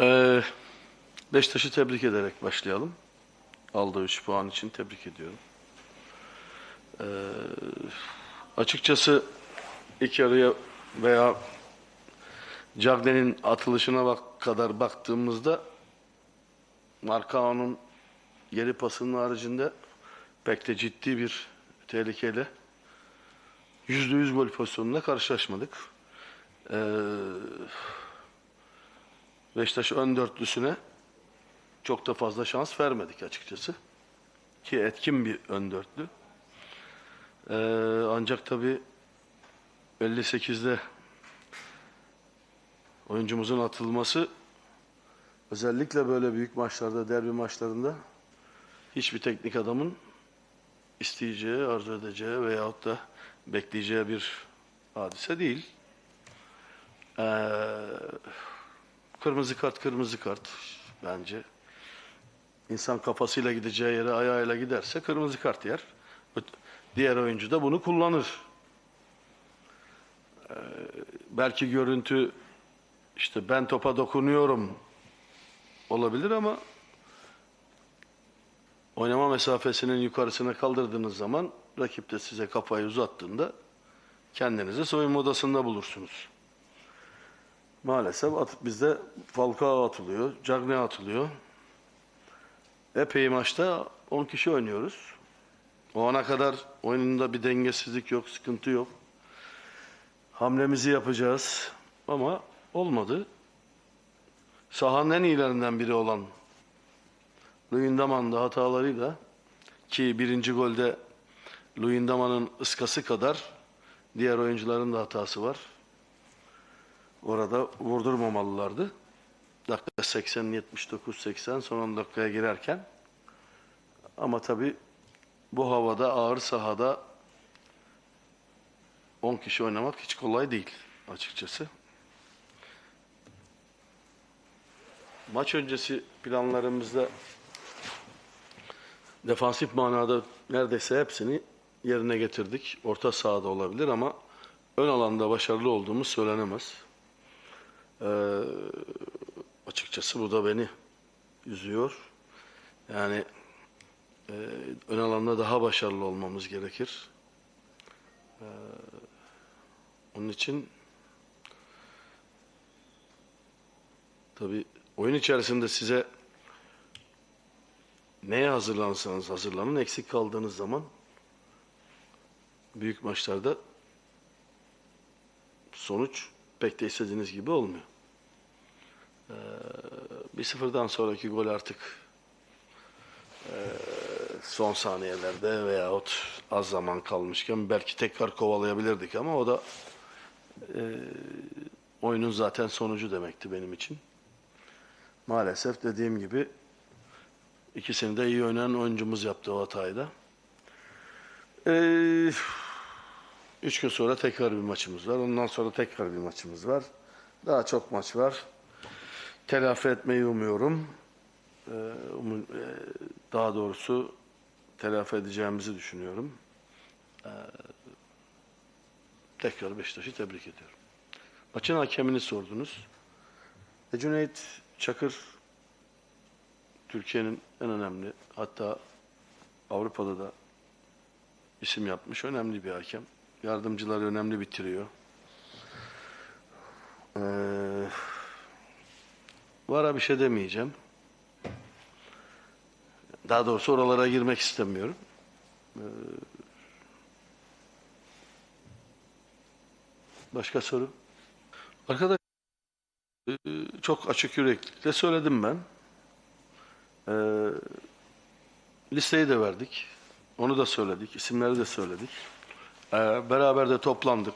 Ee, Beşiktaş'ı tebrik ederek başlayalım. Aldığı 3 puan için tebrik ediyorum. Ee, açıkçası ilk yarıya veya Cagney'in atılışına bak kadar baktığımızda Markao'nun geri pasının haricinde pek de ciddi bir tehlikeyle yüzde yüz gol pozisyonunda karşılaşmadık. Ee, Beşiktaş ön dörtlüsüne çok da fazla şans vermedik açıkçası. Ki etkin bir ön dörtlü. Ee, ancak tabii 58'de oyuncumuzun atılması özellikle böyle büyük maçlarda, derbi maçlarında hiçbir teknik adamın isteyeceği, arzu edeceği veyahut da bekleyeceği bir hadise değil. Ee, kırmızı kart, kırmızı kart bence. İnsan kafasıyla gideceği yere ayağıyla giderse kırmızı kart yer. Diğer oyuncu da bunu kullanır. Ee, belki görüntü işte ben topa dokunuyorum olabilir ama oynama mesafesinin yukarısına kaldırdığınız zaman rakip de size kafayı uzattığında kendinizi soyunma odasında bulursunuz. Maalesef at, bizde Falcao atılıyor, Cagney atılıyor. Epey maçta 10 kişi oynuyoruz. O ana kadar oyununda bir dengesizlik yok, sıkıntı yok. Hamlemizi yapacağız ama olmadı. Sahanın en iyilerinden biri olan Luyendama'nın da hatalarıyla ki birinci golde Luyendama'nın ıskası kadar diğer oyuncuların da hatası var. Orada vurdurmamalılardı. Dakika 80, 79, 80 son 10 dakikaya girerken. Ama tabii bu havada ağır sahada 10 kişi oynamak hiç kolay değil açıkçası. Maç öncesi planlarımızda defansif manada neredeyse hepsini yerine getirdik. Orta sahada olabilir ama ön alanda başarılı olduğumuz söylenemez. Ee, açıkçası bu da beni üzüyor. Yani e, ön alanda daha başarılı olmamız gerekir. Ee, onun için tabii oyun içerisinde size neye hazırlansanız hazırlanın eksik kaldığınız zaman büyük maçlarda sonuç pek de istediğiniz gibi olmuyor. Ee, bir sıfırdan sonraki gol artık e, son saniyelerde veyahut az zaman kalmışken belki tekrar kovalayabilirdik ama o da e, oyunun zaten sonucu demekti benim için. Maalesef dediğim gibi ikisini de iyi oynayan oyuncumuz yaptı o hatayı da. Ee, üç gün sonra tekrar bir maçımız var. Ondan sonra tekrar bir maçımız var. Daha çok maç var. Telafi etmeyi umuyorum. Ee, e, daha doğrusu telafi edeceğimizi düşünüyorum. Ee, tekrar Beşiktaş'ı tebrik ediyorum. Maçın hakemini sordunuz. E, Cüneyt Çakır Türkiye'nin en önemli hatta Avrupa'da da isim yapmış önemli bir hakem. Yardımcıları önemli bitiriyor. Ee, vara bir şey demeyeceğim. Daha doğrusu oralara girmek istemiyorum. Ee, başka soru? Arkadaş e, çok açık yüreklilikle söyledim ben. Ee, listeyi de verdik. Onu da söyledik. isimleri de söyledik. Ee, beraber de toplandık.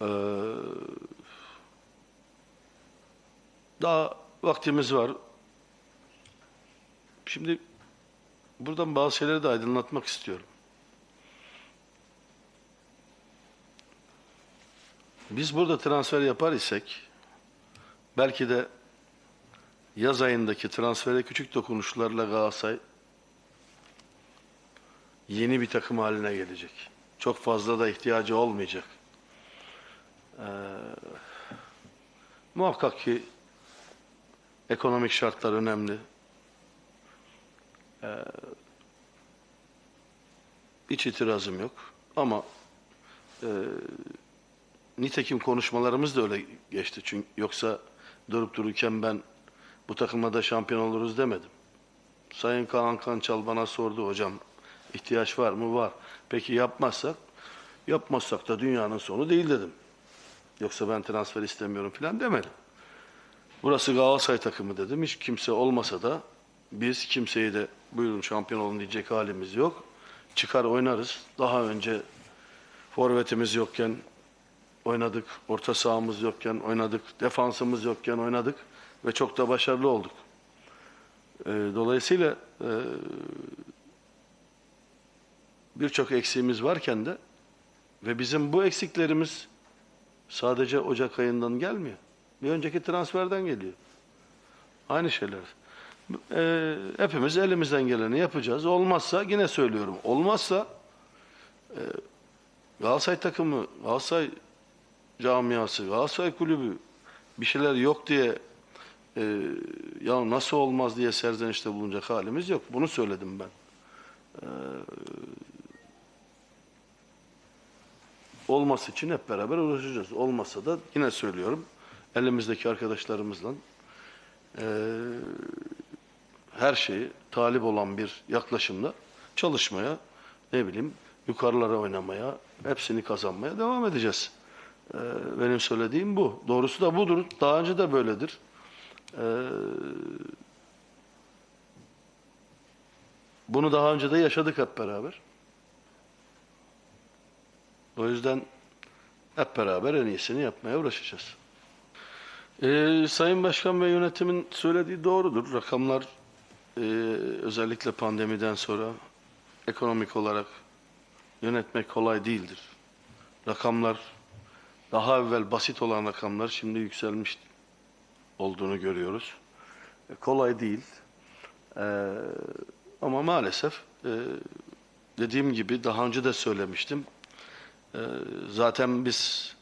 Ee, daha vaktimiz var. Şimdi buradan bazı şeyleri de aydınlatmak istiyorum. Biz burada transfer yapar isek belki de yaz ayındaki transfere küçük dokunuşlarla Galatasaray yeni bir takım haline gelecek. Çok fazla da ihtiyacı olmayacak. Ee, muhakkak ki Ekonomik şartlar önemli. Ee, hiç itirazım yok. Ama e, nitekim konuşmalarımız da öyle geçti. Çünkü yoksa durup dururken ben bu takımda şampiyon oluruz demedim. Sayın Kaan Kançal bana sordu hocam ihtiyaç var mı? Var. Peki yapmazsak? Yapmazsak da dünyanın sonu değil dedim. Yoksa ben transfer istemiyorum falan demedim. Burası Galatasaray takımı dedim. Hiç kimse olmasa da biz kimseyi de buyurun şampiyon olun diyecek halimiz yok. Çıkar oynarız. Daha önce forvetimiz yokken oynadık. Orta sahamız yokken oynadık. Defansımız yokken oynadık. Ve çok da başarılı olduk. Ee, dolayısıyla e, birçok eksiğimiz varken de ve bizim bu eksiklerimiz sadece Ocak ayından gelmiyor. Bir önceki transferden geliyor. Aynı şeyler. Ee, hepimiz elimizden geleni yapacağız. Olmazsa yine söylüyorum. Olmazsa e, Galatasaray takımı, Galatasaray camiası, Galatasaray kulübü bir şeyler yok diye e, ya nasıl olmaz diye serzenişte bulunacak halimiz yok. Bunu söyledim ben. Ee, olması için hep beraber uğraşacağız. Olmasa da yine söylüyorum elimizdeki arkadaşlarımızla e, her şeyi talip olan bir yaklaşımla çalışmaya ne bileyim yukarılara oynamaya hepsini kazanmaya devam edeceğiz. E, benim söylediğim bu. Doğrusu da budur. Daha önce de böyledir. E, bunu daha önce de yaşadık hep beraber. O yüzden hep beraber en iyisini yapmaya uğraşacağız. Ee, Sayın Başkan ve yönetimin söylediği doğrudur. Rakamlar e, özellikle pandemiden sonra ekonomik olarak yönetmek kolay değildir. Rakamlar daha evvel basit olan rakamlar şimdi yükselmiş olduğunu görüyoruz. E, kolay değil. E, ama maalesef e, dediğim gibi daha önce de söylemiştim. E, zaten biz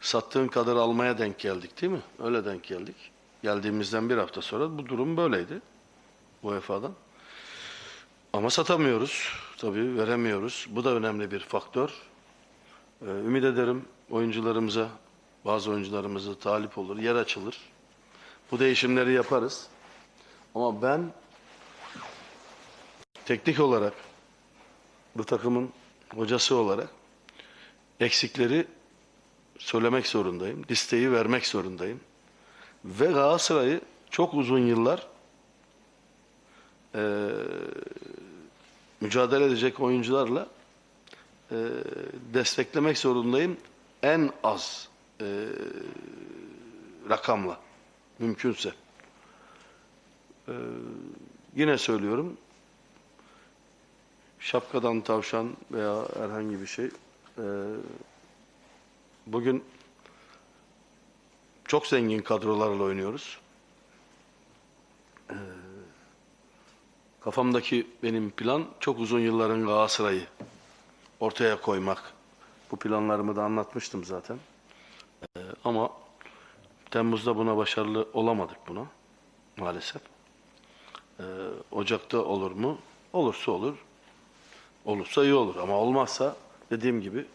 sattığın kadar almaya denk geldik değil mi? Öyle denk geldik. Geldiğimizden bir hafta sonra bu durum böyleydi UEFA'dan. Ama satamıyoruz. Tabii veremiyoruz. Bu da önemli bir faktör. Ee, ümit ederim oyuncularımıza, bazı oyuncularımıza talip olur, yer açılır. Bu değişimleri yaparız. Ama ben teknik olarak bu takımın hocası olarak eksikleri söylemek zorundayım. Listeyi vermek zorundayım. Ve Galatasaray'ı çok uzun yıllar eee, mücadele edecek oyuncularla eee, desteklemek zorundayım. En az eee, rakamla. Mümkünse. Eee, yine söylüyorum. Şapkadan tavşan veya herhangi bir şey eee Bugün çok zengin kadrolarla oynuyoruz. Ee, kafamdaki benim plan çok uzun yılların Galatasaray'ı ortaya koymak. Bu planlarımı da anlatmıştım zaten. Ee, ama Temmuz'da buna başarılı olamadık buna maalesef. Ee, Ocak'ta olur mu? Olursa olur. Olursa iyi olur ama olmazsa dediğim gibi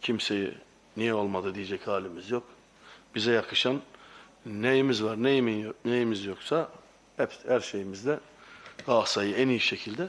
kimseyi niye olmadı diyecek halimiz yok. Bize yakışan neyimiz var, neyimiz, yoksa hep, her şeyimizde Galatasaray'ı en iyi şekilde